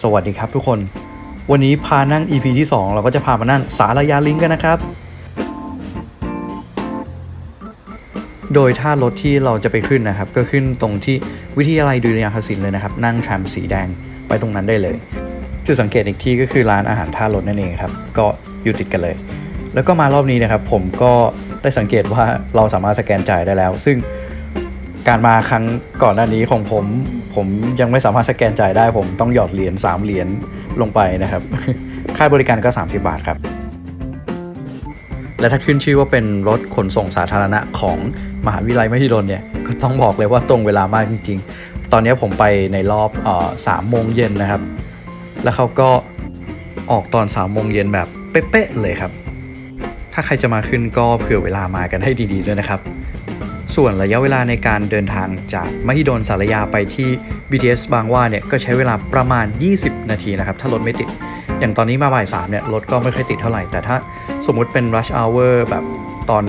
สวัสดีครับทุกคน วันนี้พานั่ง EP ที่ 2 เราก็จะพามานั่งสารยาลิงก์กันนะครับ โดยท่ารถที่เราจะไปขึ้นนะครับ ก็ขึ้นตรงที่วิทยาลัยดุริยางคศิลป์เลยนะครับ นั่งทรมสีแดงไปตรงนั้นได้เลย จุดสังเกตอีกที่ก็คือร้านอาหารท่ารถนั่นเองครับ ก็อยู่ติดกันเลย แล้วก็มารอบนี้นะครับ ผมก็ได้สังเกตว่าเราสามารถสแกนจ่ายได้แล้ว ซึ่ง การมาครั้งก่อนหน้านี้ของผม ผมยังไม่สามารถสแกนจ่ายได้ ผมต้องหยอดเหรียญ3เหรียญลงไปนะครับ ค่าบริการก็ 30 บาทครับ และถ้าขึ้นชื่อว่าเป็นรถขนส่งสาธารณะของมหาวิทยาลัยมหิดลเนี่ยก็ต้องบอกเลยว่าตรงเวลามากจริง ๆ ตอนนี้ผมไปในรอบสามโมงเย็นนะครับ แล้วเขาก็ออกตอน3ามโมงเย็นแบบเป๊ะๆเลยครับ ถ้าใครจะมาขึ้นก็เผื่อเวลามากันให้ดีๆด้วยนะครับ ส่วนระยะเวลาในการเดินทางจากมหิดลสารยาไปที่ BTS บางว่าเนี่ยก็ใช้เวลาประมาณ 20 นาทีนะครับ ถ้ารถไม่ติด อย่างตอนนี้มาบ่ายสามเนี่ยรถก็ไม่ค่อยติดเท่าไหร่ แต่ถ้าสมมุติเป็น rush hour แบบตอน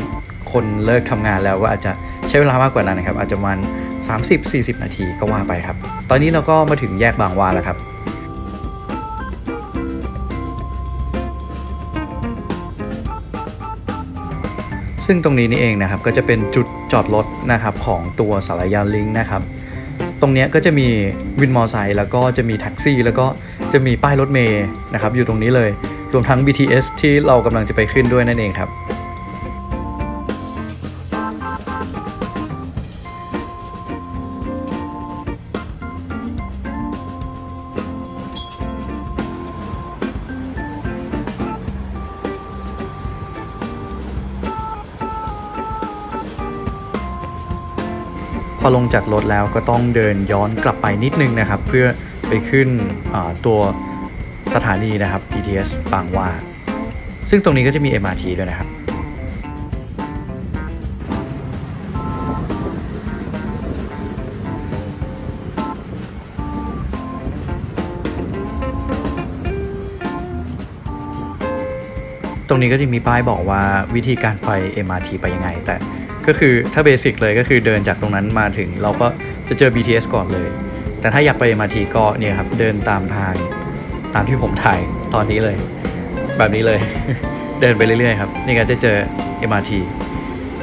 คนเลิกทำงานแล้วก็อาจจะใช้เวลามากกว่านั้นนะครับ อาจจะประมาณ 30-40 นาทีก็ว่าไปครับ ตอนนี้เราก็มาถึงแยกบางว่าแล้วครับ ซึ่งตรงนี้นี่เองนะครับก็จะเป็นจุดจอดรถนะครับของตัวสารยานลิงนะครับตรงนี้ก็จะมีวินมอเตอร์ไซค์แล้วก็จะมีแท็กซี่ แล้วก็จะมีป้ายรถเมย์นะครับอยู่ตรงนี้เลย รวมทั้ง BTS ที่เรากำลังจะไปขึ้นด้วยนั่นเองครับ พอลงจากรถแล้วก็ต้องเดินย้อนกลับไปนิดนึงนะครับ เพื่อไปขึ้นตัวสถานีนะครับ BTS บางหว่า ซึ่งตรงนี้ก็จะมี MRT ด้วยนะครับตรงนี้ก็จะมีป้ายบอกว่าวิธีการไป MRT ไปยังไง แต่ ก็คือถ้าเบสิกเลยก็คือเดินจากตรงนั้นมาถึง เราก็จะเจอ BTS ก่อนเลย แต่ถ้าอยากไป MRT ก็เนี่ยครับเดินตามทางตามที่ผมถ่ายตอนนี้เลย แบบนี้เลย เดินไปเรื่อยๆครับนี่ก็จะเจอ MRT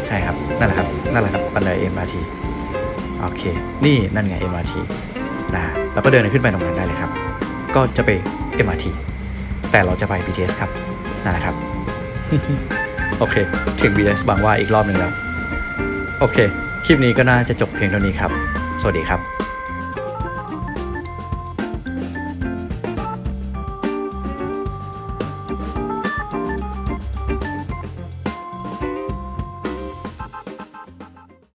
ใช่ครับนั่นแหละครับนั่นแหละครับบันได MRT โอเค นี่นั่นไง MRT นะแล้วก็เดินขึ้นไปตรงนั้นได้เลยครับ ก็จะไป MRT แต่เราจะไป BTS ครับนั่นแหละครับ โอเค ถึง BTS บางว่าอีกรอบหนึ่งแล้ว โอเค คลิปนี้ก็น่าจะจบเพียงเท่านี้ครับ สวัสดีครับ